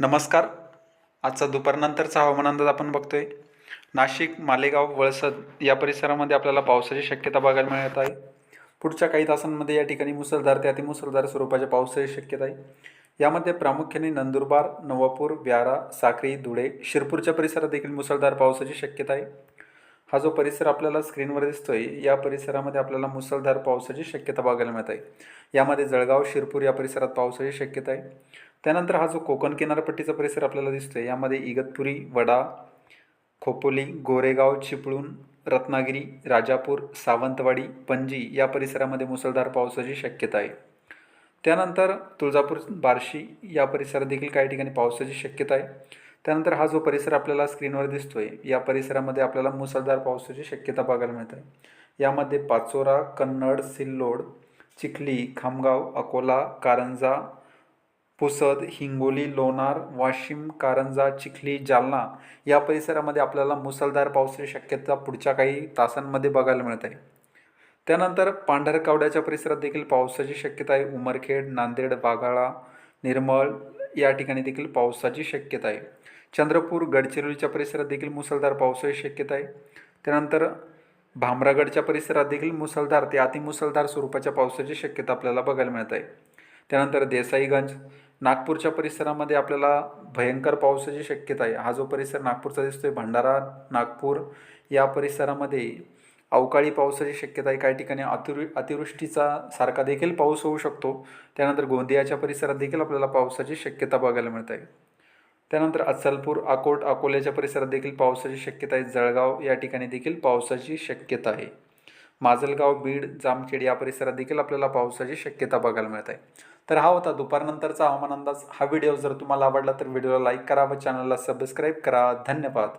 नमस्कार. आजचा दुपारनंतरचा हवामान अंदाज आपण बघतोय. नाशिक मालेगाव वळसद या परिसरामध्ये आपल्याला पावसाची शक्यता बघायला मिळत आहे. पुढच्या काही तासांमध्ये या ठिकाणी मुसळधार ते अतिमुसळधार स्वरूपाच्या पावसाची शक्यता आहे. यामध्ये प्रामुख्याने नंदुरबार नवापूर व्यारा साक्री धुळे शिरपूरच्या परिसरात देखील मुसळधार पावसाची शक्यता आहे. हा जो परिसर आपल्याला स्क्रीनवर दिसतोय या परिसरामध्ये आपल्याला मुसळधार पावसाची शक्यता बघायला मिळत आहे. यामध्ये जळगाव शिरपूर या परिसरात पावसाची शक्यता आहे. त्यानंतर हा जो कोकण किनारपट्टीचा परिसर आपल्याला दिसतोय यामध्ये इगतपुरी वडा खोपोली गोरेगाव चिपळूण रत्नागिरी राजापूर सावंतवाडी पणजी या परिसरामध्ये मुसळधार पावसाची शक्यता आहे. त्यानंतर तुळजापूर बार्शी या परिसरात देखील काही ठिकाणी पावसाची शक्यता आहे. त्यानंतर हा जो परिसर आपल्याला स्क्रीनवर दिसतोय या परिसरामध्ये आपल्याला मुसळधार पावसाची शक्यता बघायला मिळत. आहे यामध्ये पाचोरा कन्नड सिल्लोड चिखली खामगाव अकोला कारंजा पुसद हिंगोली लोणार वाशिम कारंजा चिखली जालना या परिसरामध्ये आपल्याला मुसळधार पावसाची शक्यता पुढच्या काही तासांमध्ये बघायला मिळत. आहे त्यानंतर पांढरकवड्याच्या परिसरात देखील पावसाची शक्यता आहे. उमरखेड नांदेड बागाळा निर्मळ या ठिकाणी देखील पावसाची शक्यता आहे. चंद्रपूर गडचिरोलीच्या परिसरात देखील मुसळधार पावसाची शक्यता आहे. त्यानंतर भामरागडच्या परिसरात देखील मुसळधार ते अतिमुसळधार स्वरूपाच्या पावसाची शक्यता आपल्याला बघायला मिळत आहे. त्यानंतर देसाईगंज नागपूरच्या परिसरामध्ये आपल्याला भयंकर पावसाची शक्यता आहे. हा जो परिसर नागपूरचा दिसतोय भंडारा नागपूर या परिसरामध्ये अवकाळी पावसाची शक्यता आहे. काही ठिकाणी अतिवृ अतिवृष्टीचा सारखा देखील पाऊस होऊ शकतो. त्यानंतर गोंदियाच्या परिसरात देखील आपल्याला पावसाची शक्यता बघायला मिळत आहे. त्यानंतर अचलपूर अकोट अकोल्याच्या परिसरात देखील पावसाची शक्यता आहे. जळगाव या ठिकाणी देखील पावसाची शक्यता आहे. माजलगाव बीड जामखेड या परिसरात देखील आपल्याला पावसाची शक्यता बघायला मिळत आहे. तर हा होता दुपारनंतरचा हवामान अंदाज. हा व्हिडिओ जर तुम्हाला आवडला तर व्हिडिओला लाईक करा व चॅनलला सबस्क्राईब करा. धन्यवाद.